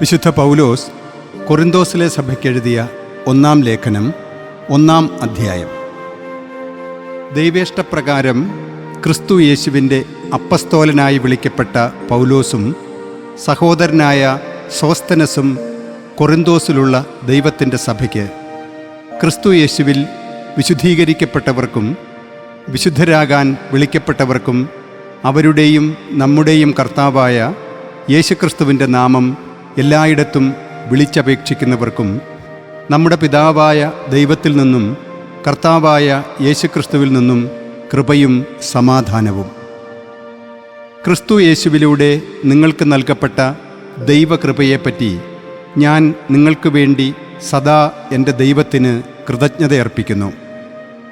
വിശുദ്ധ പൗലോസ് കൊറിന്തോസിലെ സഭയ്ക്കെഴുതിയ ഒന്നാം ലേഖനം ഒന്നാം അധ്യായം. ദൈവേഷ്ടപ്രകാരം ക്രിസ്തു യേശുവിന്റെ അപ്പസ്തോലനായി വിളിക്കപ്പെട്ട പൗലോസും സഹോദരനായ സോസ്തനസും കൊറിന്തോസിലുള്ള ദൈവത്തിന്റെ സഭയ്ക്ക് ക്രിസ്തു യേശുവിൽ വിശുദ്ധീകരിക്കപ്പെട്ടവർക്കും വിശുദ്ധരാകാൻ വിളിക്കപ്പെട്ടവർക്കും അവരുടെയും നമ്മുടെയും കർത്താവായ യേശുക്രിസ്തുവിന്റെ നാമം എല്ലായിടത്തും വിളിച്ചപേക്ഷിക്കുന്നവർക്കും നമ്മുടെ പിതാവായ ദൈവത്തിൽ നിന്നും കർത്താവായ യേശുക്രിസ്തുവിൽ നിന്നും കൃപയും സമാധാനവും. ക്രിസ്തു യേശുവിലൂടെ നിങ്ങൾക്ക് നൽകപ്പെട്ട ദൈവകൃപയെപ്പറ്റി ഞാൻ നിങ്ങൾക്ക് വേണ്ടി സദാ എന്റെ ദൈവത്തിന് കൃതജ്ഞതയർപ്പിക്കുന്നു.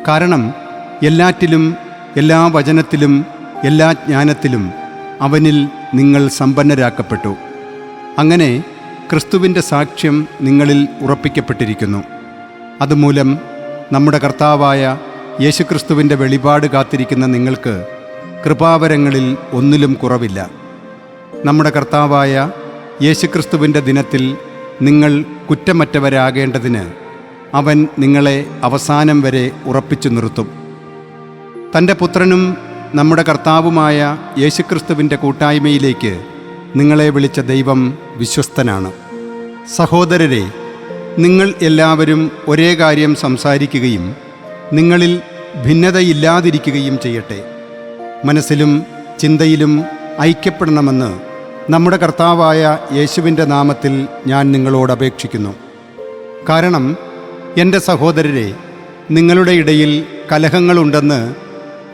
കാരണം എല്ലാറ്റിലും എല്ലാ വചനത്തിലും എല്ലാ ജ്ഞാനത്തിലും അവനിൽ നിങ്ങൾ സമ്പന്നരാക്കപ്പെട്ടു. അങ്ങനെ ക്രിസ്തുവിന്റെ സാക്ഷ്യം നിങ്ങളിൽ ഉറപ്പിക്കപ്പെട്ടിരിക്കുന്നു. അതുമൂലം നമ്മുടെ കർത്താവായ യേശുക്രിസ്തുവിന്റെ വെളിപാട് കാത്തിരിക്കുന്ന നിങ്ങൾക്ക് കൃപാവരങ്ങളിൽ ഒന്നിലും കുറവില്ല. നമ്മുടെ കർത്താവായ യേശുക്രിസ്തുവിന്റെ ദിനത്തിൽ നിങ്ങൾ കുറ്റമറ്റവരാകേണ്ടതിന് അവൻ നിങ്ങളെ അവസാനം വരെ ഉറപ്പിച്ചു നിർത്തും. തന്റെ പുത്രനും നമ്മുടെ കർത്താവുമായ യേശുക്രിസ്തുവിന്റെ കൂട്ടായ്മയിലേക്ക് നിങ്ങളെ വിളിച്ച ദൈവം വിശ്വസ്തനാണ്. സഹോദരരെ നിങ്ങൾ എല്ലാവരും ഒരേ കാര്യം സംസാരിക്കുകയും നിങ്ങളിൽ ഭിന്നതയില്ലാതിരിക്കുകയും ചെയ്യട്ടെ. മനസ്സിലും ചിന്തയിലും ഐക്യപ്പെടണമെന്ന് നമ്മുടെ കർത്താവായ യേശുവിന്റെ നാമത്തിൽ ഞാൻ നിങ്ങളോട് അപേക്ഷിക്കുന്നു. കാരണം എന്റെ സഹോദരരെ നിങ്ങളുടെ ഇടയിൽ കലഹങ്ങളുണ്ടെന്ന്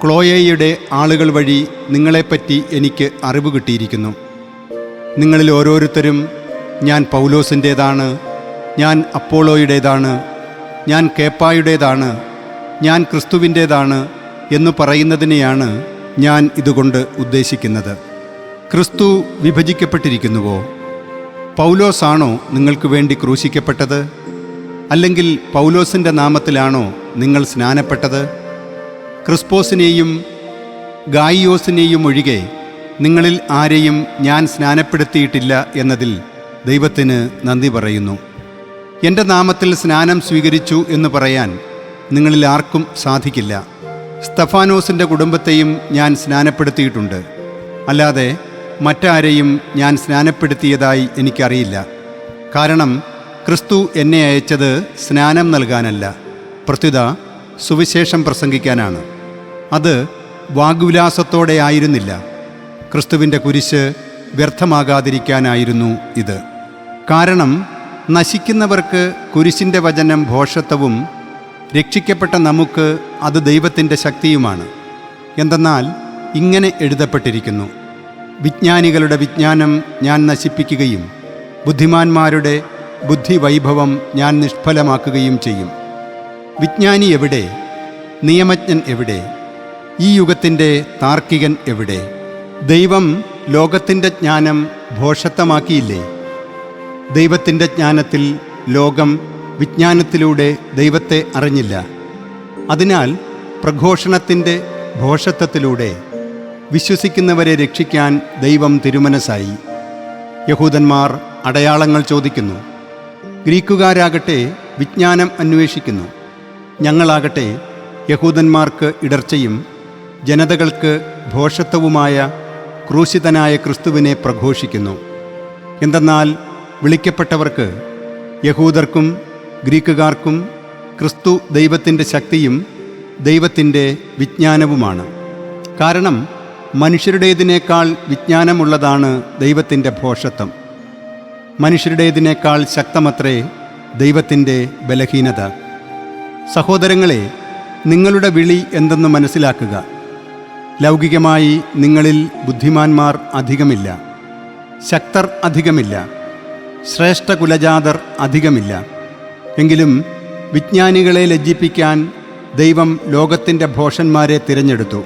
ക്ലോയയുടെ ആളുകൾ വഴി നിങ്ങളെപ്പറ്റി എനിക്ക് അറിവ് കിട്ടിയിരിക്കുന്നു. നിങ്ങളിൽ ഓരോരുത്തരും ഞാൻ പൗലോസിന്റേതാണ് ഞാൻ അപ്പോളോയുടേതാണ് ഞാൻ കേപ്പായുടേതാണ് ഞാൻ ക്രിസ്തുവിന്റേതാണ് എന്ന് പറയുന്നതിനെയാണ് ഞാൻ ഇതുകൊണ്ട് ഉദ്ദേശിക്കുന്നത്. ക്രിസ്തു വിഭജിക്കപ്പെട്ടിരിക്കുന്നുവോ? പൗലോസാണോ നിങ്ങൾക്ക് വേണ്ടി ക്രൂശിക്കപ്പെട്ടത്? അല്ലെങ്കിൽ പൗലോസിന്റെ നാമത്തിലാണോ നിങ്ങൾ സ്നാനപ്പെട്ടത്? ക്രിസ്പോസിനെയും ഗായിയോസിനെയും ഒഴികെ നിങ്ങളിൽ ആരെയും ഞാൻ സ്നാനപ്പെടുത്തിയിട്ടില്ല എന്നതിൽ ദൈവത്തിന് നന്ദി പറയുന്നു. എന്റെ നാമത്തിൽ സ്നാനം സ്വീകരിച്ചു എന്ന് പറയാൻ നിങ്ങളിൽ ആർക്കും സാധിക്കില്ല. സ്തഫാനോസിന്റെ കുടുംബത്തെയും ഞാൻ സ്നാനപ്പെടുത്തിയിട്ടുണ്ട്. അല്ലാതെ മറ്റാരെയും ഞാൻ സ്നാനപ്പെടുത്തിയതായി എനിക്കറിയില്ല. കാരണം ക്രിസ്തു എന്നെ അയച്ചത് സ്നാനം നൽകാനല്ല പ്രത്യുത സുവിശേഷം പ്രസംഗിക്കാനാണ്. അത് വാഗ്വിലാസത്തോടെ ആയിരുന്നില്ല. ക്രിസ്തുവിന്റെ കുരിശ് വ്യർത്ഥമാകാതിരിക്കാനായിരുന്നു ഇത്. കാരണം നശിക്കുന്നവർക്ക് കുരിശിന്റെ വചനം ഭോഷത്വവും രക്ഷിക്കപ്പെട്ട നമുക്ക് അത് ദൈവത്തിന്റെ ശക്തിയുമാണ്. എന്തെന്നാൽ ഇങ്ങനെ എഴുതപ്പെട്ടിരിക്കുന്നു. വിജ്ഞാനികളുടെ വിജ്ഞാനം ഞാൻ നശിപ്പിക്കുകയും ബുദ്ധിമാന്മാരുടെ ബുദ്ധിവൈഭവം ഞാൻ നിഷ്ഫലമാക്കുകയും ചെയ്യും. വിജ്ഞാനി എവിടെ? നിയമജ്ഞൻ എവിടെ? ഈ യുഗത്തിന്റെ താർക്കികൻ എവിടെ? ദൈവം ലോകത്തിന്റെ ജ്ഞാനം ഭോഷത്തമാക്കിയില്ലേ? ദൈവത്തിന്റെ ജ്ഞാനത്തിൽ ലോകം വിജ്ഞാനത്തിലൂടെ ദൈവത്തെ അറിഞ്ഞില്ല. അതിനാൽ പ്രഘോഷണത്തിന്റെ ഭോഷത്വത്തിലൂടെ വിശ്വസിക്കുന്നവരെ രക്ഷിക്കാൻ ദൈവം തിരുമനസായി യഹൂദന്മാർ അടയാളങ്ങൾ ചോദിക്കുന്നു. ഗ്രീക്കുകാരാകട്ടെ വിജ്ഞാനം അന്വേഷിക്കുന്നു. ഞങ്ങളാകട്ടെ യഹൂദന്മാർക്ക് ഇടർച്ചയും ജനതകൾക്ക് ഭോഷത്വവുമായ ക്രൂശിതനായ ക്രിസ്തുവിനെ പ്രഘോഷിക്കുന്നു. എന്തെന്നാൽ വിളിക്കപ്പെട്ടവർക്ക് യഹൂദർക്കും ഗ്രീക്കുകാർക്കും ക്രിസ്തു ദൈവത്തിന്റെ ശക്തിയും ദൈവത്തിന്റെ വിജ്ഞാനവുമാണ്. കാരണം മനുഷ്യരുടേതിനേക്കാൾ വിജ്ഞാനമുള്ളതാണ് ദൈവത്തിന്റെ ഭോഷത്വം മനുഷ്യരുടേതിനേക്കാൾ ശക്തമത്രേ ദൈവത്തിന്റെ ബലഹീനത. സഹോദരങ്ങളെ നിങ്ങളുടെ വിളി എന്തെന്ന് മനസ്സിലാക്കുക. ലൗകികമായി നിങ്ങളിൽ ബുദ്ധിമാന്മാർ അധികമില്ല. ശക്തർ അധികമില്ല. ശ്രേഷ്ഠ കുലജാതർ അധികമില്ല. എങ്കിലും വിജ്ഞാനികളെ ലജ്ജിപ്പിക്കാൻ ദൈവം ലോകത്തിന്റെ ഭോഷന്മാരെ തിരഞ്ഞെടുത്തു.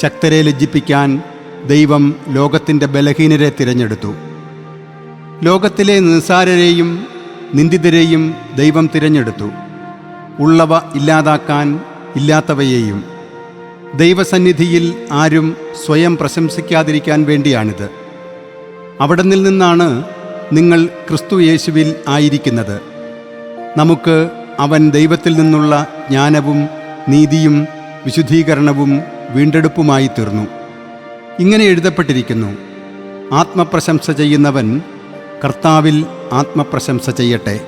ശക്തരെ ലജ്ജിപ്പിക്കാൻ ദൈവം ലോകത്തിന്റെ ബലഹീനരെ തിരഞ്ഞെടുത്തു. ലോകത്തിലെ നിസാരരെയും നിന്ദിതരെയും ദൈവം തിരഞ്ഞെടുത്തു. ഉള്ളവ ഇല്ലാതാക്കാൻ ഇല്ലാത്തവയെയും ദൈവസന്നിധിയിൽ ആരും സ്വയം പ്രശംസിക്കാതിരിക്കാൻ വേണ്ടിയാണിത്. അവിടെ നിന്നാണ് നിങ്ങൾ ക്രിസ്തു യേശുവിൽ ആയിരിക്കുന്നത്. നമുക്ക് അവൻ ദൈവത്തിൽ നിന്നുള്ള ജ്ഞാനവും നീതിയും വിശുദ്ധീകരണവും വീണ്ടെടുപ്പുമായി തീർന്നു. ഇങ്ങനെ എഴുതപ്പെട്ടിരിക്കുന്നു ആത്മപ്രശംസ ചെയ്യുന്നവൻ കർത്താവിൽ ആത്മപ്രശംസ ചെയ്യട്ടെ.